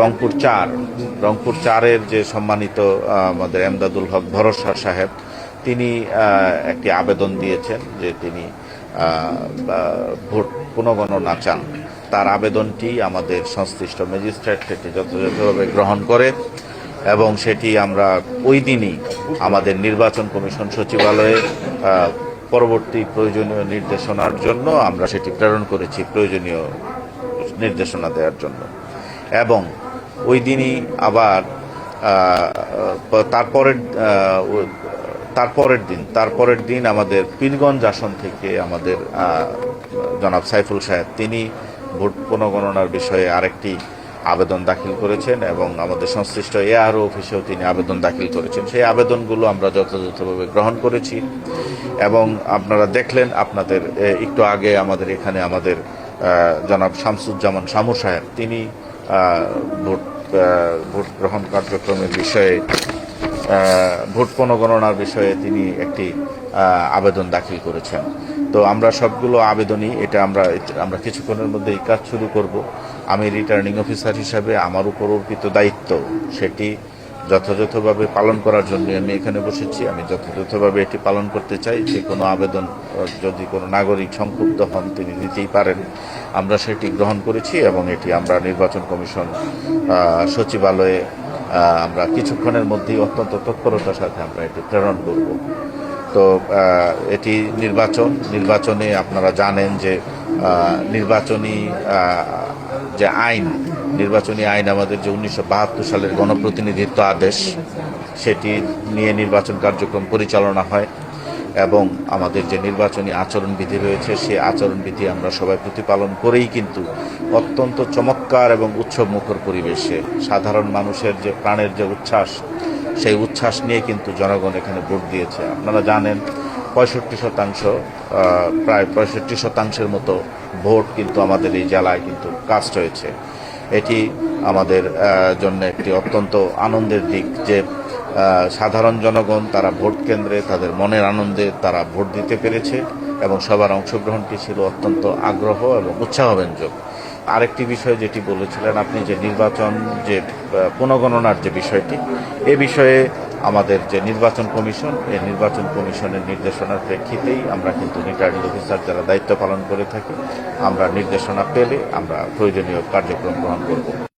রংপুর চার, রংপুর চারের যে সম্মানিত আমাদের এমদাদুল হক ভরসা সাহেব, তিনি একটি আবেদন দিয়েছেন যে তিনি ভোট পুনঃগণনা চান। তার আবেদনটি আমাদের সংশ্লিষ্ট ম্যাজিস্ট্রেট সেটি যথাযথভাবে গ্রহণ করে এবং সেটি আমরা ওই দিনই আমাদের নির্বাচন কমিশন সচিবালয়ে পরবর্তী প্রয়োজনীয় নির্দেশনার জন্য আমরা সেটি প্রেরণ করেছি, প্রয়োজনীয় নির্দেশনা দেওয়ার জন্য। এবং ওই দিনই আবার তারপরের তারপরের দিন তারপরের দিন আমাদের পীরগঞ্জ আসন থেকে আমাদের জনাব সাইফুল সাহেব, তিনি ভোট পুনঃগণনার বিষয়ে আরেকটি আবেদন দাখিল করেছেন এবং আমাদের সংশ্লিষ্ট এআরও অফিসেও তিনি আবেদন দাখিল করেছেন। সেই আবেদনগুলো আমরা যথাযথভাবে গ্রহণ করেছি এবং আপনারা দেখলেন, আপনাদের একটু আগে আমাদের এখানে আমাদের জনাব শামসুজ্জামান শামু সাহেব, তিনি ভোট ভোট গ্রহণ কার্যক্রমের বিষয়ে ভোট পুনঃগণনার বিষয়ে তিনি একটি আবেদন দাখিল করেছেন। তো আমরা সবগুলো আবেদনই, এটা আমরা আমরা কিছুক্ষণের মধ্যে এই কাজ শুরু করব। আমি রিটার্নিং অফিসার হিসাবে আমার উপর অর্পিত দায়িত্ব, সেটি যথাযথভাবে পালন করার জন্য আমি এখানে বসেছি। আমি যথাযথভাবে এটি পালন করতে চাই। যে কোনো আবেদন যদি কোনো নাগরিক সংক্ষুব্ধ হন, তিনি দিতেই পারেন। আমরা সেটি গ্রহণ করেছি এবং এটি আমরা নির্বাচন কমিশন সচিবালয়ে আমরা কিছুক্ষণের মধ্যেই অত্যন্ত তৎপরতার সাথে আমরা এটি প্রেরণ করব। তো এটি নির্বাচন। নির্বাচনে আপনারা জানেন যে নির্বাচনী যে আইন, নির্বাচনী আইন আমাদের যে উনিশশো বাহাত্তর সালের গণপ্রতিনিধিত্ব আদেশ, সেটি নিয়ে নির্বাচন কার্যক্রম পরিচালনা হয় এবং আমাদের যে নির্বাচনী আচরণবিধি রয়েছে, সেই আচরণবিধি আমরা সবাই প্রতিপালন করেই কিন্তু অত্যন্ত চমৎকার এবং উৎসবমুখর পরিবেশে সাধারণ মানুষের যে প্রাণের যে উচ্ছ্বাস, সেই উচ্ছ্বাস নিয়ে কিন্তু জনগণ এখানে ভোট দিয়েছে। আপনারা জানেন পঁয়ষট্টি শতাংশ প্রায় পঁয়ষট্টি শতাংশের মতো ভোট কিন্তু আমাদের এই জেলায় কিন্তু কাস্ট হয়েছে। এটি আমাদের জন্য একটি অত্যন্ত আনন্দের দিক যে সাধারণ জনগণ তারা ভোট কেন্দ্রে, তাদের মনের আনন্দে তারা ভোট দিতে পেরেছে এবং সবার অংশগ্রহণটি ছিল অত্যন্ত আগ্রহ এবং উৎসাহব্যঞ্জক। আরেকটি বিষয় যেটি বলেছিলেন আপনি, যে নির্বাচন যে পুনগণনার যে বিষয়টি, এ বিষয়ে আমাদের যে নির্বাচন কমিশন এই নির্বাচন কমিশনের নির্দেশনার প্রেক্ষিতেই আমরা কিন্তু রিটার্নিং অফিসার যারা দায়িত্ব পালন করে থাকি, আমরা নির্দেশনা পেলে আমরা প্রয়োজনীয় কার্যক্রম গ্রহণ করব।